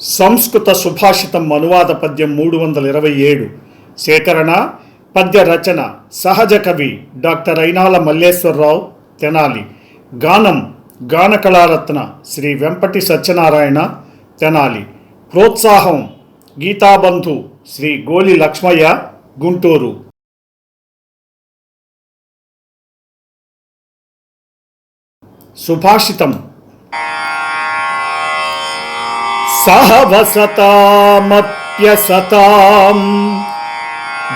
సంస్కృత సుభాషితం అనువాద పద్యం మూడు వందల ఇరవై ఏడు. సేకరణ పద్య రచన సహజ కవి డాక్టర్ అయినాల మల్లేశ్వరరావు తెనాలి. గానం గాన కళారత్న శ్రీ వెంపటి సత్యనారాయణ తెనాలి. ప్రోత్సాహం గీతాబంధు శ్రీ గోలి లక్ష్మయ్య గుంటూరు. సుభాషితం सह वसतामप्यसताम्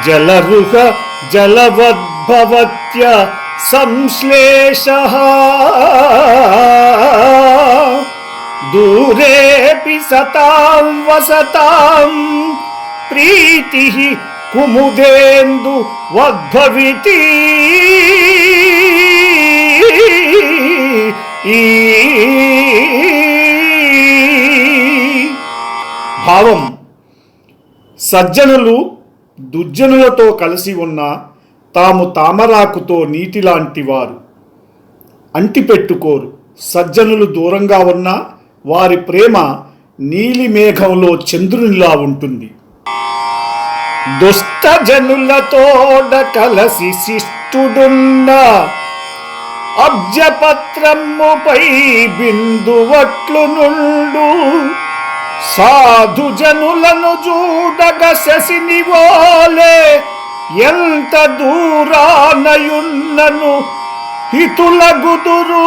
जलरुह जलवद्भवत्य संश्लेषः। दूरेऽपि सतां वसतां प्रीतिः कुमुदेन्दुवद्भविति భావం. సజ్జనులు దుర్జనులతో కలిసి ఉన్న తాము తామరాకుతో నీటిలాంటి వారు. అంటిపెట్టుకోరు సజ్జనులు దూరంగా ఉన్న వారి ప్రేమ నీలి మేఘంలో చంద్రునిలా ఉంటుంది. దుష్టజనులతోడ కలసి శిష్టుడున్న అబ్జపత్రముపై బిందువట్లు నుండు సాధు జనులను చూడగ శశిని వాలే ఎంత దూరానయున్నను హితులగుదురు